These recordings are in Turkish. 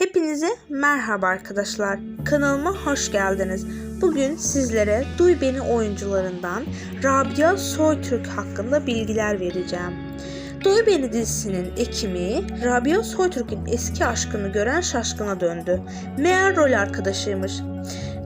Hepinize merhaba arkadaşlar. Kanalıma hoş geldiniz. Bugün sizlere Duy Beni oyuncularından Rabia Soytürk hakkında bilgiler vereceğim. Duy Beni dizisinin ekimi Rabia Soytürk'ün eski aşkını gören şaşkına döndü. Meğer rol arkadaşıymış.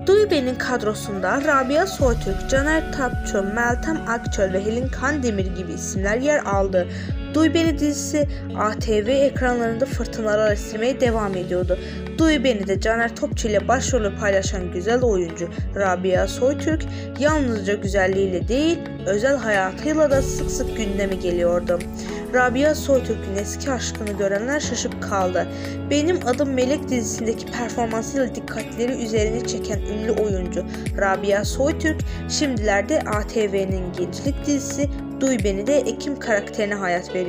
Duy Beni'nin kadrosunda Rabia Soytürk, Caner Tapçı, Meltem Akçöl ve Helin Kandemir gibi isimler yer aldı. Duy Beni dizisi ATV ekranlarında fırtınalar estirmeye devam ediyordu. Duy Beni'de Caner Topçu ile başrolü paylaşan güzel oyuncu Rabia Soytürk yalnızca güzelliğiyle değil özel hayatıyla da sık sık gündeme geliyordu. Rabia Soytürk'ün eski aşkını görenler şaşıp kaldı. Benim Adım Melek dizisindeki performansıyla dikkatleri üzerine çeken ünlü oyuncu Rabia Soytürk şimdilerde ATV'nin gençlik dizisi Duy Beni de Ekim karakterine hayat veriyor.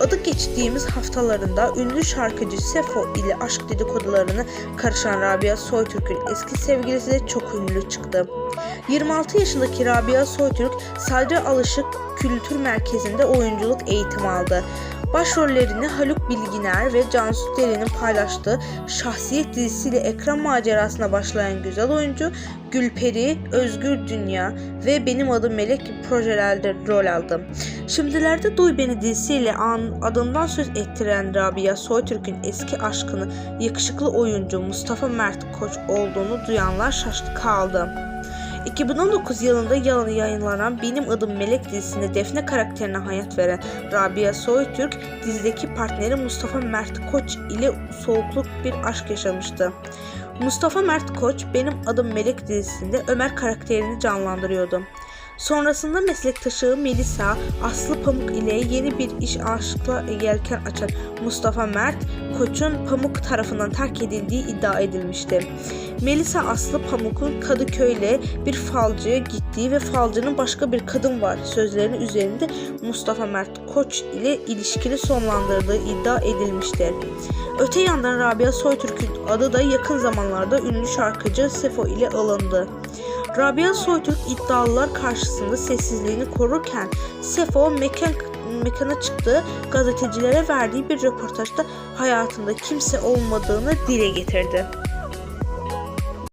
Adı geçtiğimiz haftalarında ünlü şarkıcı Sefo ile aşk dedikodularını karışan Rabia Soytürk'ün eski sevgilisi de çok ünlü çıktı. 26 yaşındaki Rabia Soytürk Sadri Alışık Kültür Merkezi'nde oyunculuk eğitimi aldı. Başrollerini Haluk Bilginer ve Cansu Derin'in paylaştığı Şahsiyet dizisiyle ekran macerasına başlayan güzel oyuncu Gülperi, Özgür Dünya ve Benim Adım Melek gibi projelerde rol aldı. Şimdilerde Duy Beni dizisiyle an, adından söz ettiren Rabia Soytürk'ün eski aşkını yakışıklı oyuncu Mustafa Mert Koç olduğunu duyanlar şaştı kaldı. 2019 yılında yayınlanan Benim Adım Melek dizisinde Defne karakterine hayat veren Rabia Soytürk dizideki partneri Mustafa Mert Koç ile soğukluk bir aşk yaşamıştı. Mustafa Mert Koç Benim Adım Melek dizisinde Ömer karakterini canlandırıyordu. Sonrasında meslektaşı Melisa Aslı Pamuk ile yeni bir iş aşkla yelken açan Mustafa Mert Koç'un Pamuk tarafından terk edildiği iddia edilmişti. Melisa Aslı Pamuk'un Kadıköy'le bir falcıya gittiği ve falcının başka bir kadın var sözlerinin üzerinde Mustafa Mert Koç ile ilişkini sonlandırdığı iddia edilmiştir. Öte yandan Rabia Soytürk'ün adı da yakın zamanlarda ünlü şarkıcı Sefo ile alındı. Rabia Soytürk iddialılar karşısında sessizliğini korurken Sefo mekan, mekana çıktığı gazetecilere verdiği bir röportajda hayatında kimse olmadığını dile getirdi.